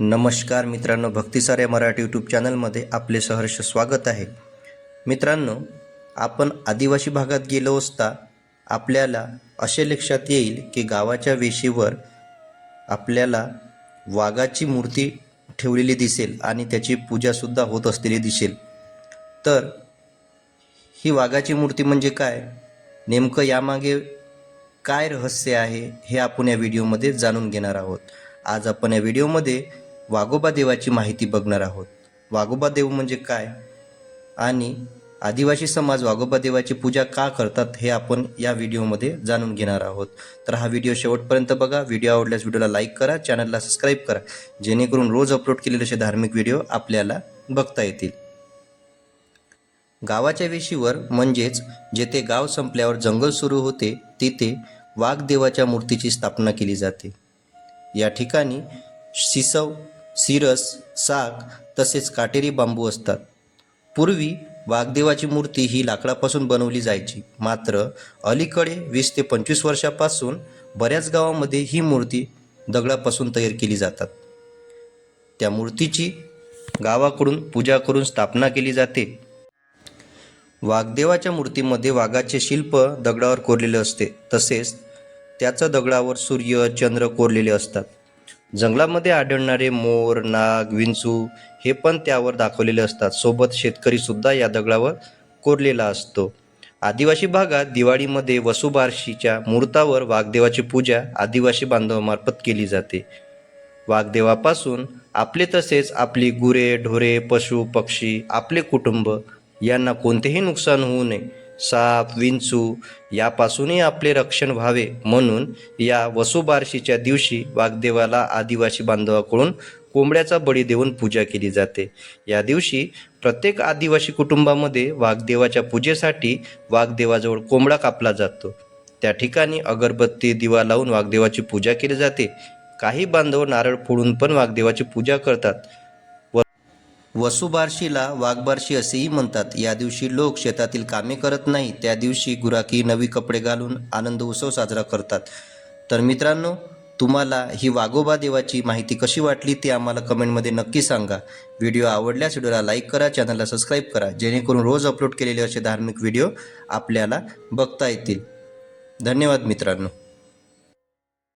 नमस्कार मित्रांनो भक्तिसार या मराठी यूट्यूब चॅनलमध्ये आपले सहर्ष स्वागत आहे. मित्रांनो आपण आदिवासी भागात गेलो असता आपल्याला असे लक्षात येईल की गावाच्या वेशीवर आपल्याला वाघाची मूर्ती ठेवलेली दिसेल आणि त्याची पूजासुद्धा होत असलेली दिसेल. तर ही वाघाची मूर्ती म्हणजे काय? नेमकं यामागे काय रहस्य आहे हे आपण या व्हिडिओमध्ये जाणून घेणार आहोत. आज आपण या व्हिडिओमध्ये वाघोबा देवाची माहिती बघणार आहोत. वागोबा देव म्हणजे काय? आणि आदिवासी समाज वाघोबा देवाची पूजा का करतात हे आपण या व्हिडिओमध्ये जाणून घेणार आहोत. तर हा व्हिडिओ शेवटपर्यंत बघा. व्हिडिओ आवडल्यास व्हिडिओला लाईक करा चॅनलला सबस्क्राईब करा. जेणेकरून रोज अपलोड केलेले असे धार्मिक व्हिडिओ आपल्याला बघता येतील. गावाच्या वेशीवर म्हणजेच जेथे गाव संपल्यावर जंगल सुरू होते तिथे वाघदेवाच्या मूर्तीची स्थापना केली जाते. या ठिकाणी सिसव सिरस साग तसेच काटेरी बांबू असतात. पूर्वी वाघदेवाची मूर्ती ही लाकडापासून बनवली जायची. मात्र अलीकडे वीस ते पंचवीस वर्षापासून बऱ्याच गावामध्ये ही मूर्ती दगडापासून तयार केली जातात. त्या मूर्तीची गावाकडून पूजा करून स्थापना केली जाते. वाघदेवाच्या मूर्तीमध्ये वाघाचे शिल्प दगडावर कोरलेले असते. तसेच त्याचं दगडावर सूर्य चंद्र कोरलेले असतात. जंगलामध्ये आढळणारे मोर नाग विंचू हे पण त्यावर दाखवलेले असतात. सोबत शेतकरी सुद्धा या दगडावर कोरलेला असतो. आदिवासी भागात दिवाळीमध्ये वसुबारशीच्या मूर्तावर वाघदेवाची पूजा आदिवासी बांधवामार्फत केली जाते. वाघदेवापासून आपले तसेच आपली गुरे ढोरे पशु पक्षी आपले कुटुंब यांना कोणतेही नुकसान होऊ नये. साप विंचू यापासूनही आपले रक्षण व्हावे म्हणून या वसुबारशीच्या दिवशी वाघदेवाला आदिवासी बांधवाकडून कोंबड्याचा बळी देऊन पूजा केली जाते. या दिवशी प्रत्येक आदिवासी कुटुंबामध्ये वाघदेवाच्या पूजेसाठी वाघदेवाजवळ कोंबडा कापला जातो. त्या ठिकाणी अगरबत्ती दिवा लावून वाघदेवाची पूजा केली जाते. काही बांधव नारळ फोडून पण वाघदेवाची पूजा करतात. वसुबारशीला वाघबारशी असेही म्हणतात. या दिवशी लोक शेतातील कामे करत नाही त्या दिवशी गुराखी नवी कपडे घालून आनंद उत्सव साजरा करतात. तर मित्रांनो तुम्हाला ही वाघोबा देवाची माहिती कशी वाटली ते आम्हाला कमेंटमध्ये नक्की सांगा. व्हिडिओ आवडल्यास व्हिडिओला लाईक करा चॅनलला सबस्क्राईब करा. जेणेकरून रोज अपलोड केलेले असे धार्मिक व्हिडिओ आपल्याला बघता येतील. धन्यवाद मित्रांनो.